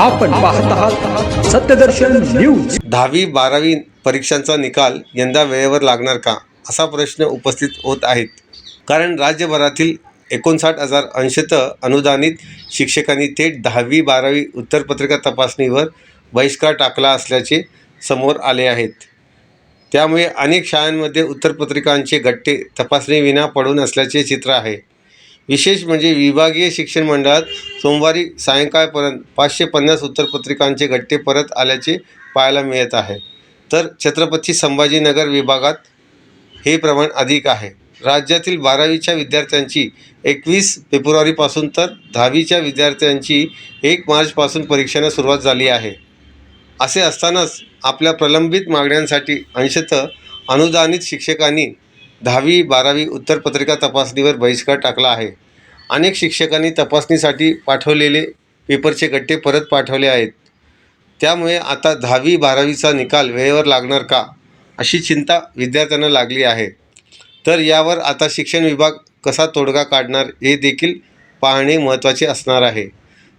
आपण पाहत आहात सत्यदर्शन न्यूज दहावी बारावी परीक्षांचा निकाल यंदा वेळेवर लागणार का? असा प्रश्न उपस्थित होत आहेत. कारण राज्यभरातील एकोणसाठ हजार अंशतः अनुदानित शिक्षकांनी थेट दहावी बारावी उत्तरपत्रिका तपासणीवर बहिष्कार टाकला असल्याचे समोर आले आहेत. त्यामुळे अनेक शाळांमध्ये उत्तरपत्रिकांचे गट्टे तपासणीविना पडून असल्याचे चित्र आहे. विशेष म्हणजे विभागीय शिक्षण मंडळात सोमवारी सायंकाळपर्यंत पाचशे पन्नास उत्तरपत्रिकांचे गट्टे परत आल्याचे पाहायला मिळत आहे. तर छत्रपती संभाजीनगर विभागात हे प्रमाण अधिक आहे. राज्यातील बारावीच्या विद्यार्थ्यांची एकवीस फेब्रुवारीपासून तर दहावीच्या विद्यार्थ्यांची एक मार्चपासून परीक्षांना सुरुवात झाली आहे. असे असतानाच आपल्या प्रलंबित मागण्यांसाठी अंशतः अनुदानित शिक्षकांनी दहावी बारावी उत्तरपत्रिका तपासणीवर बहिष्कार टाकला आहे. अनेक शिक्षकांनी तपासणीसाठी पाठवलेले पेपरचे गट्टे परत पाठवले आहेत. त्यामुळे आता दहावी बारावीचा निकाल वेळेवर लागणार का अशी चिंता विद्यार्थ्यांना लागली आहे. तर यावर आता शिक्षण विभाग कसा तोडगा काढणार हे देखील पाहणे महत्त्वाचे असणार आहे.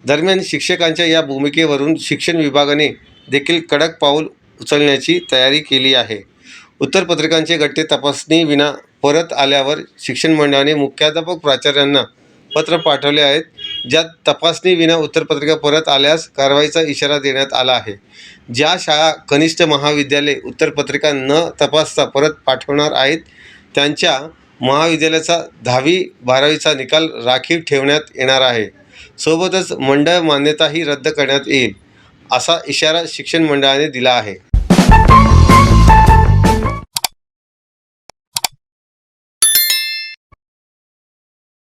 दरम्यान शिक्षकांच्या या भूमिकेवरून शिक्षण विभागाने देखील कडक पाऊल उचलण्याची तयारी केली आहे. उत्तरपत्रिकांचे गट्टे तपासणीविना परत आल्यावर शिक्षण मंडळाने मुख्याध्यापक प्राचार्यांना पत्र पाठवले आहेत ज्यात तपासणीविना उत्तरपत्रिका परत आल्यास कारवाईचा इशारा देण्यात आला आहे. ज्या शाळा कनिष्ठ महाविद्यालय उत्तरपत्रिका न तपासता परत पाठवणार आहेत त्यांच्या महाविद्यालयाचा दहावी बारावीचा निकाल राखीव ठेवण्यात येणार आहे. सोबतच मंडळ मान्यताही रद्द करण्यात येईल असा इशारा शिक्षण मंडळाने दिला आहे.